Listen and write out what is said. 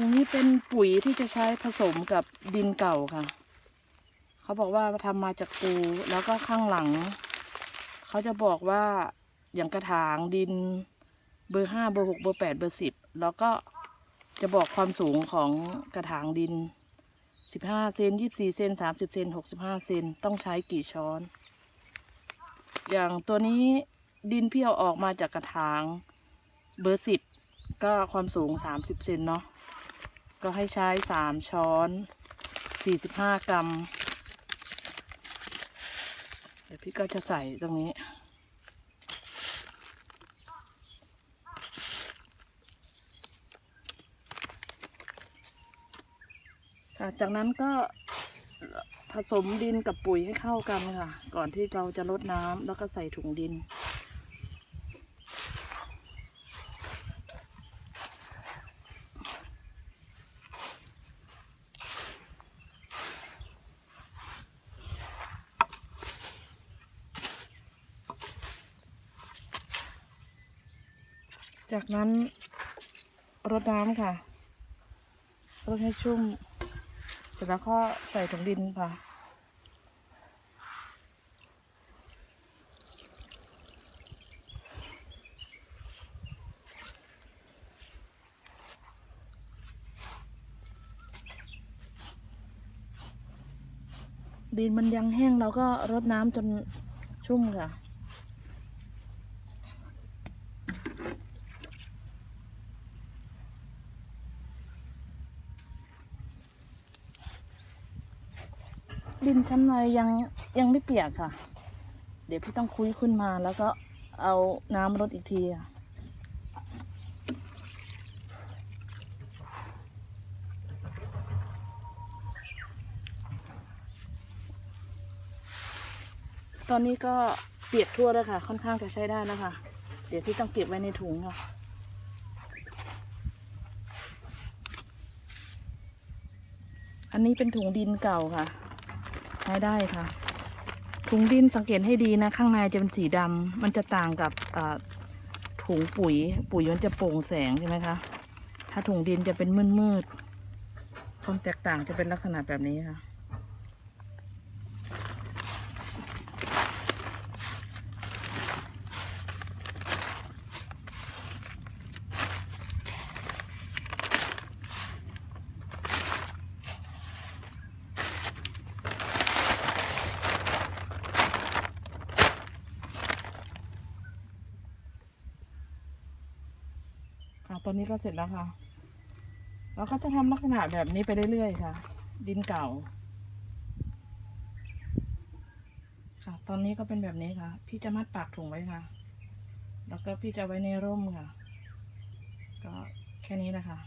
ถุงนี้เป็นปุ๋ยที่จะใช้ผสมกับดินเก่าค่ะ เขาบอกว่าทำมาจากปูแล้วก็ข้างหลัง เขาจะบอกว่าอย่างกระถางดินเบอร์ห้าเบอร์หกเบอร์แปดเบอร์สิบแล้วก็จะบอกความสูงของกระถางดินสิบห้าเซนยี่สี่เซนสามสิบเซนหกสิบห้าเซนต้องใช้กี่ช้อน อย่างตัวนี้ดินพี่เอาออกมาจากกระถางเบอร์สิบก็ความสูงสามสิบเซนเนาะ ก็ให้ใช้สามช้อนสี่สิบห้ากรัม เดี๋ยวพี่ก็จะใส่ตรงนี้ จากนั้นก็ผสมดินกับปุ๋ยให้เข้ากันค่ะ ก่อนที่เราจะลดน้ำแล้วก็ใส่ถุงดิน จากนั้นรดน้ำค่ะรดให้ชุ่ม เสร็จแล้วก็ใส่ถุงดินค่ะ ดินมันยังแห้งเราก็รดน้ำจนชุ่มค่ะ ดินชั้นในยังยังไม่เปียกค่ะ เดี๋ยวพี่ต้องคุยขึ้นมาแล้วก็เอาน้ำรดอีกทีค่ะตอนนี้ก็เปียกทั่วแล้วค่ะ ค่อนข้างจะใช้ได้แล้วค่ะ เดี๋ยวพี่ต้องเก็บไว้ในถุงค่ะอันนี้เป็นถุงดินเก่าค่ะ ช้ได้ค่ะ ถุงดินสังเกตให้ดีนะ ข้างในจะเป็นสีดำมันจะต่างกับถุงปุ๋ย ปุ๋ยมันจะโปร่งแสงใช่ไหมคะ ถ้าถุงดินจะเป็นมืดๆความแตกต่างจะเป็นลักษณะแบบนี้ค่ะ ค่ะ ตอนนี้ก็เสร็จแล้วค่ะ เราก็จะทำลักษณะแบบนี้ไปเรื่อยๆค่ะ ดินเก่า ค่ะ ตอนนี้ก็เป็นแบบนี้ค่ะ พี่จะมัดปากถุงไว้ค่ะ แล้วก็พี่จะไว้ในร่มค่ะ ก็แค่นี้นะคะ